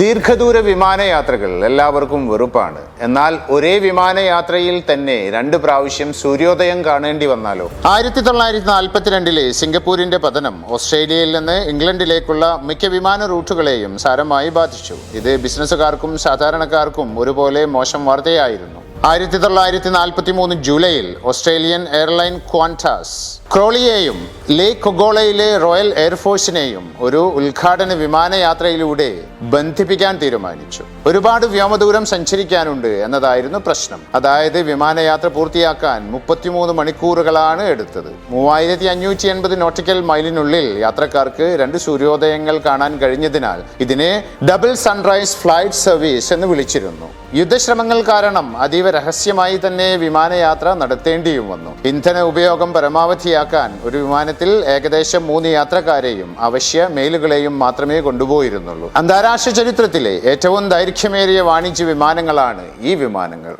ദീർഘദൂര വിമാനയാത്രകൾ എല്ലാവർക്കും വെറുപ്പാണ്. എന്നാൽ ഒരേ വിമാനയാത്രയിൽ തന്നെ രണ്ട് പ്രാവശ്യം സൂര്യോദയം കാണേണ്ടി വന്നാലോ? ആയിരത്തി തൊള്ളായിരത്തി നാൽപ്പത്തിരണ്ടിലെ സിംഗപ്പൂരിന്റെ പതനം ഓസ്ട്രേലിയയിൽ നിന്ന് ഇംഗ്ലണ്ടിലേക്കുള്ള മിക്ക വിമാന റൂട്ടുകളെയും സാരമായി ബാധിച്ചു. ഇത് ബിസിനസ്സുകാർക്കും സാധാരണക്കാർക്കും ഒരുപോലെ മോശം വാർത്തയായിരുന്നു. ആയിരത്തി തൊള്ളായിരത്തി നാൽപ്പത്തി മൂന്ന് ജൂലൈയിൽ ഓസ്ട്രേലിയൻ എയർലൈൻ ക്വാന്റാസ് ക്രോളിയെയും ലേ കൊഗോളയിലെ റോയൽ എയർഫോഴ്സിനെയും ഒരു ഉദ്ഘാടന വിമാനയാത്രയിലൂടെ ബന്ധിപ്പിക്കാൻ തീരുമാനിച്ചു. ഒരുപാട് വ്യോമദൂരം സഞ്ചരിക്കാനുണ്ട് എന്നതായിരുന്നു പ്രശ്നം. അതായത് വിമാനയാത്ര പൂർത്തിയാക്കാൻ മുപ്പത്തിമൂന്ന് മണിക്കൂറുകളാണ് എടുത്തത്. മൂവായിരത്തി അഞ്ഞൂറ്റി എൺപത് നോട്ടിക്കൽ മൈലിനുള്ളിൽ യാത്രക്കാർക്ക് രണ്ട് സൂര്യോദയങ്ങൾ കാണാൻ കഴിഞ്ഞതിനാൽ ഇതിനെ ഡബിൾ സൺറൈസ് ഫ്ലൈറ്റ് സർവീസ് എന്ന് വിളിച്ചിരുന്നു. യുദ്ധശ്രമങ്ങൾ കാരണം അതീവ രഹസ്യമായി തന്നെ വിമാനയാത്ര നടത്തേണ്ടിയും വന്നു. ഇന്ധന ഉപയോഗം പരമാവധിയാക്കാൻ ഒരു വിമാനത്തിൽ ഏകദേശം മൂന്ന് യാത്രക്കാരെയും അവശ്യ മെയിലുകളെയും മാത്രമേ കൊണ്ടുപോയിരുന്നുള്ളൂ. അന്താരാഷ്ട്ര ചരിത്രത്തിലെ ഏറ്റവും ദൈർഘ്യമേറിയ വാണിജ്യ വിമാനങ്ങളാണ് ഈ വിമാനങ്ങൾ.